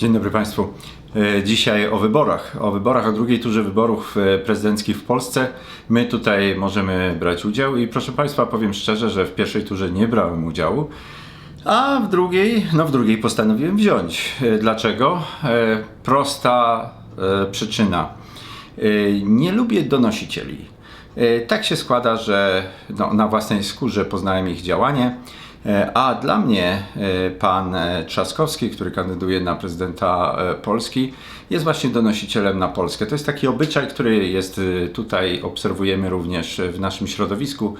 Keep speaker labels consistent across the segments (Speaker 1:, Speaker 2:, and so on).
Speaker 1: Dzień dobry Państwu. E, Dzisiaj o wyborach, o wyborach, o drugiej turze wyborów e, prezydenckich w Polsce. My tutaj możemy brać udział i proszę Państwa, powiem szczerze, że w pierwszej turze nie brałem udziału, a w drugiej, no w drugiej postanowiłem wziąć. E, Dlaczego? Prosta przyczyna. Nie lubię donosicieli. Tak się składa, że no, na własnej skórze poznałem ich działanie. E, A dla mnie e, pan e, Trzaskowski, który kandyduje na prezydenta Polski, jest właśnie donosicielem na Polskę. To jest taki obyczaj, który jest tutaj, obserwujemy również w naszym środowisku,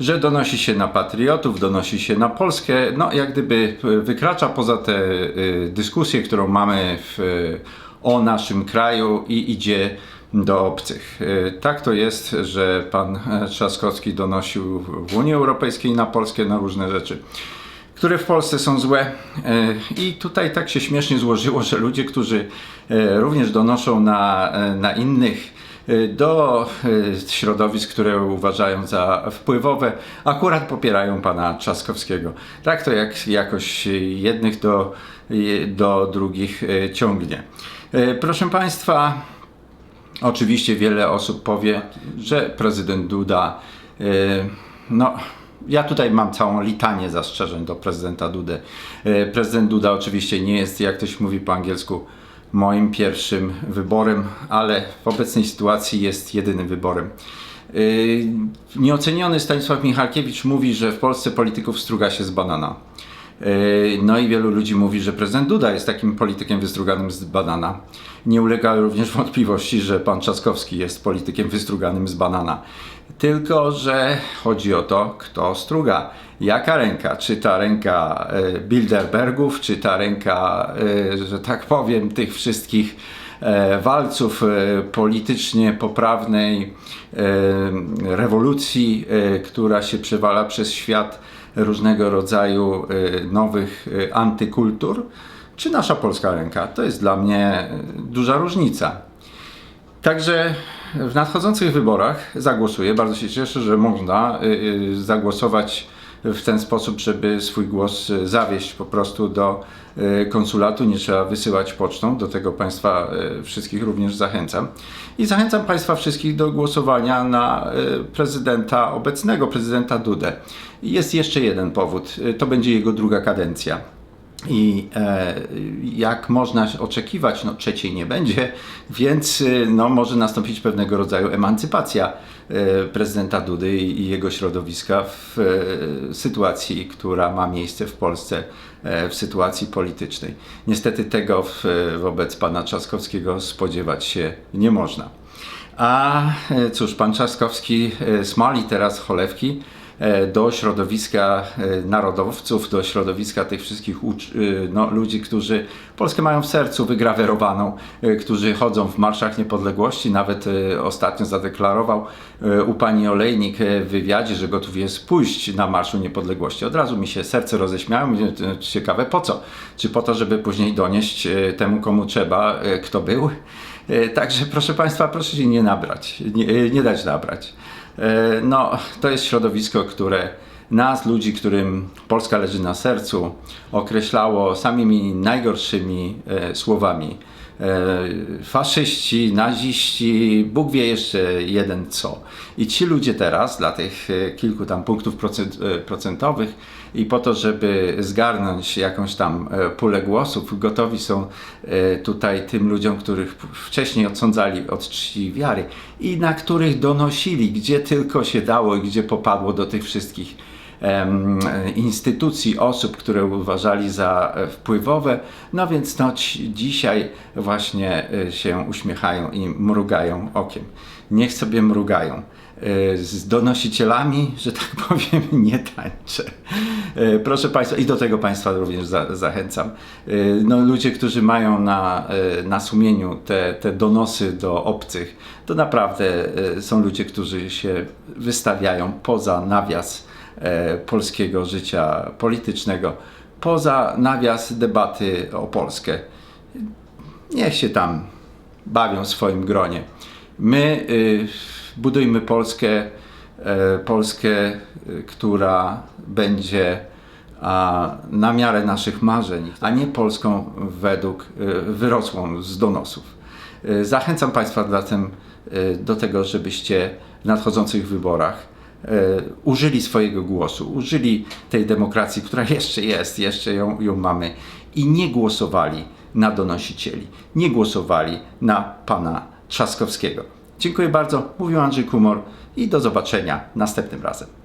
Speaker 1: że donosi się na patriotów, donosi się na Polskę, no jak gdyby wykracza poza tę dyskusję, którą mamy w, o naszym kraju i idzie do obcych. E, Tak to jest, że pan Trzaskowski donosił w Unii Europejskiej na Polskę na różne rzeczy, które w Polsce są złe. E, I tutaj tak się śmiesznie złożyło, że ludzie, którzy e, również donoszą na, na innych, do środowisk, które uważają za wpływowe, akurat popierają pana Trzaskowskiego. Tak to jak, jakoś jednych do, do drugich ciągnie. Proszę Państwa, Oczywiście wiele osób powie, że prezydent Duda, yy, no ja tutaj mam całą litanię zastrzeżeń do prezydenta Dudy. Yy, Prezydent Duda oczywiście nie jest, jak ktoś mówi po angielsku, moim pierwszym wyborem, ale w obecnej sytuacji jest jedynym wyborem. Yy, Nieoceniony Stanisław Michalkiewicz mówi, że w Polsce polityków struga się z banana. Yy, No i wielu ludzi mówi, że prezydent Duda jest takim politykiem wystruganym z banana. Nie ulega również wątpliwości, że pan Trzaskowski jest politykiem wystruganym z banana. Tylko, że chodzi o to, kto struga. Jaka ręka? Czy ta ręka e, Bilderbergów, czy ta ręka, e, że tak powiem, tych wszystkich walców politycznie poprawnej rewolucji, która się przewala przez świat różnego rodzaju e, nowych e, antykultur, czy nasza polska ręka? To jest dla mnie e, duża różnica. Także w nadchodzących wyborach zagłosuję. Bardzo się cieszę, że można y, y, zagłosować w ten sposób, żeby swój głos y, zawieźć po prostu do y, konsulatu. Nie trzeba wysyłać pocztą. Do tego Państwa y, wszystkich również zachęcam. I zachęcam Państwa wszystkich do głosowania na prezydenta, obecnego prezydenta Dudę. Jest jeszcze jeden powód. To będzie jego druga kadencja. I e, jak można oczekiwać, no trzeciej nie będzie, więc e, no, może nastąpić pewnego rodzaju emancypacja e, prezydenta Dudy i, i jego środowiska w e, sytuacji, która ma miejsce w Polsce, e, w sytuacji politycznej. Niestety tego w, wobec pana Trzaskowskiego spodziewać się nie można. A e, cóż, pan Trzaskowski e, smali teraz cholewki do środowiska e, narodowców, do środowiska tych wszystkich e, no, ludzi, którzy Polskę mają w sercu wygrawerowaną, e, którzy chodzą w marszach niepodległości. Nawet e, ostatnio zadeklarował e, u pani Olejnik e, w wywiadzie, że gotów jest pójść na Marszu Niepodległości. Od razu mi się serce roześmiało. E, Ciekawe po co? Czy po to, żeby później donieść e, temu, komu trzeba, e, kto był? E, Także proszę Państwa, proszę się nie nabrać, nie, e, nie dać nabrać. E, No, to jest środowisko, które nas, ludzi, którym Polska leży na sercu, określało samymi najgorszymi e, słowami. E, faszyści, naziści, Bóg wie jeszcze jeden co. I ci ludzie teraz, dla tych e, kilku tam punktów procent, e, procentowych i po to, żeby zgarnąć jakąś tam pulę głosów, gotowi są tutaj tym ludziom, których wcześniej odsądzali od czci wiary i na których donosili, gdzie tylko się dało i gdzie popadło do tych wszystkich instytucji, osób, które uważali za e, wpływowe. No więc no, dzisiaj właśnie e, się uśmiechają i mrugają okiem. Niech sobie mrugają. E, Z donosicielami, że tak powiem, nie tańczę. Proszę Państwa, i do tego Państwa również za, zachęcam. No, ludzie, którzy mają na, na sumieniu te, te donosy do obcych, to naprawdę są ludzie, którzy się wystawiają poza nawias polskiego życia politycznego, poza nawias debaty o Polskę. Niech się tam bawią w swoim gronie. My y, budujmy Polskę, e, Polskę, y, która będzie na miarę naszych marzeń, a nie Polską według y, wyrosłą z donosów. Zachęcam Państwa zatem do tego, żebyście w nadchodzących wyborach użyli swojego głosu, użyli tej demokracji, która jeszcze jest, jeszcze ją, ją mamy i nie głosowali na donosicieli, nie głosowali na pana Trzaskowskiego. Dziękuję bardzo, mówił Andrzej Kumor i do zobaczenia następnym razem.